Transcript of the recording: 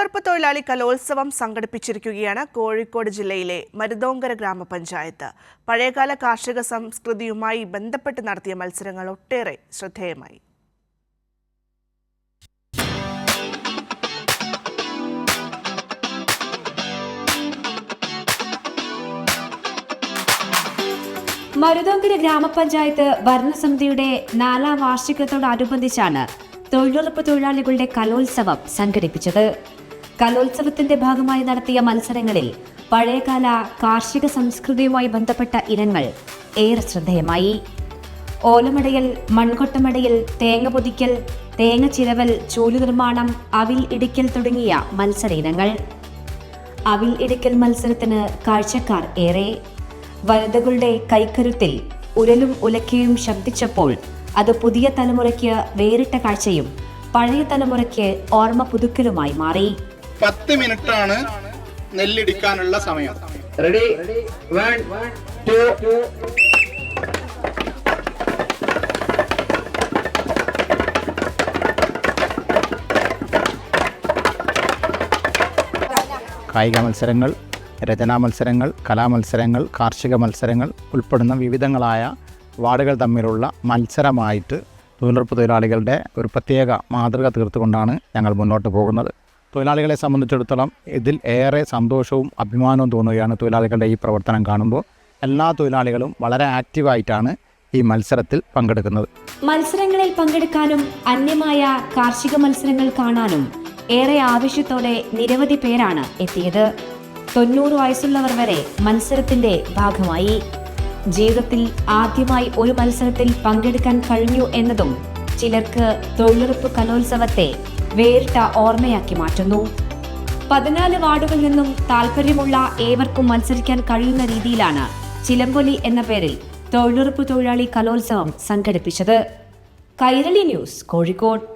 തൊഴിലുറപ്പ് തൊഴിലാളി കലോത്സവം സംഘടിപ്പിച്ചിരിക്കുകയാണ് കോഴിക്കോട് ജില്ലയിലെ മരുതോങ്കര ഗ്രാമപഞ്ചായത്ത്. പഴയകാല കാർഷിക സംസ്കൃതിയുമായി ബന്ധപ്പെട്ട് നടത്തിയ മത്സരങ്ങൾ ഒട്ടേറെ ശ്രദ്ധേയമായി. മരുതോങ്കര ഗ്രാമപഞ്ചായത്ത് ഭരണസമിതിയുടെ നാലാം വാർഷികത്തോടനുബന്ധിച്ചാണ് തൊഴിലുറപ്പ് തൊഴിലാളികളുടെ കലോത്സവം സംഘടിപ്പിച്ചത്. കലോത്സവത്തിന്റെ ഭാഗമായി നടത്തിയ മത്സരങ്ങളിൽ പഴയകാല കാർഷിക സംസ്കൃതിയുമായി ബന്ധപ്പെട്ട ഇനങ്ങൾ ഏറെ ശ്രദ്ധേയമായി. ഓലമടയൽ മൺകൊട്ടമടയൽ തേങ്ങ പൊതിക്കൽ തേങ്ങ ചിരവൽ ചൂലു നിർമ്മാണം അവിൽ ഇടിക്കൽ തുടങ്ങിയ മത്സര ഇനങ്ങൾ. അവിൽ ഇടിക്കൽ മത്സരത്തിന് കാഴ്ചക്കാർ ഏറെ. വനിതകളുടെ കൈക്കരുത്തിൽ ഉരലും ഉലക്കയും ശബ്ദിച്ചപ്പോൾ അത് പുതിയ തലമുറയ്ക്ക് വേറിട്ട കാഴ്ചയും പഴയ തലമുറയ്ക്ക് ഓർമ്മ പുതുക്കലുമായി മാറി. പത്ത് മിനിറ്റ് ആണ് നെല്ലിടിക്കാനുള്ള സമയം. റെഡി വൺ ടു കായിക മത്സരങ്ങൾ രചനാ മത്സരങ്ങൾ കലാമത്സരങ്ങൾ കാർഷിക മത്സരങ്ങൾ ഉൾപ്പെടുന്ന വിവിധങ്ങളായ വാർഡുകൾ തമ്മിലുള്ള മത്സരമായിട്ട് തൊഴിലുറപ്പ് തൊഴിലാളികളുടെ ഒരു പ്രത്യേക മാതൃക തീർത്തുകൊണ്ടാണ് ഞങ്ങൾ മുന്നോട്ട് പോകുന്നത്. തൊഴിലാളികളെ സംബന്ധിച്ചിടത്തോളം ഇതിൽ ഏറെ സന്തോഷവും അഭിമാനവും തോന്നുകയാണ് തൊഴിലാളികളുടെ ഈ പ്രവർത്തനം കാണുമ്പോൾ. എല്ലാ തൊഴിലാളികളും വളരെ ആക്റ്റീവായിട്ടാണ് ഈ മത്സരത്തിൽ പങ്കെടുക്കുന്നത്. മത്സരങ്ങളിൽ പങ്കെടുക്കാനും അന്യമായ കാർഷിക മത്സരങ്ങൾ കാണാനും ഏറെ ആവശ്യത്തോടെ നിരവധി പേരാണ് എത്തിയത്. തൊണ്ണൂറ് വയസ്സുള്ളവർ വരെ മത്സരത്തിന്റെ ഭാഗമായി. ജീവിതത്തിൽ ആദ്യമായി ഒരു മത്സരത്തിൽ പങ്കെടുക്കാൻ കഴിഞ്ഞു എന്നതും ചിലർക്ക് തൊഴിലുറപ്പ് കലോത്സവത്തെ വേറിട്ട ഓർമ്മയാക്കി മാറ്റുന്നു. പതിനാല് വാർഡുകളിൽ നിന്നും താല്പര്യമുള്ള ഏവർക്കും മത്സരിക്കാൻ കഴിയുന്ന രീതിയിലാണ് ചിലമ്പൊലി എന്ന പേരിൽ തൊഴിലുറപ്പ് തൊഴിലാളി കലോത്സവം സംഘടിപ്പിച്ചത്. കൈരളി ന്യൂസ് കോഴിക്കോട്.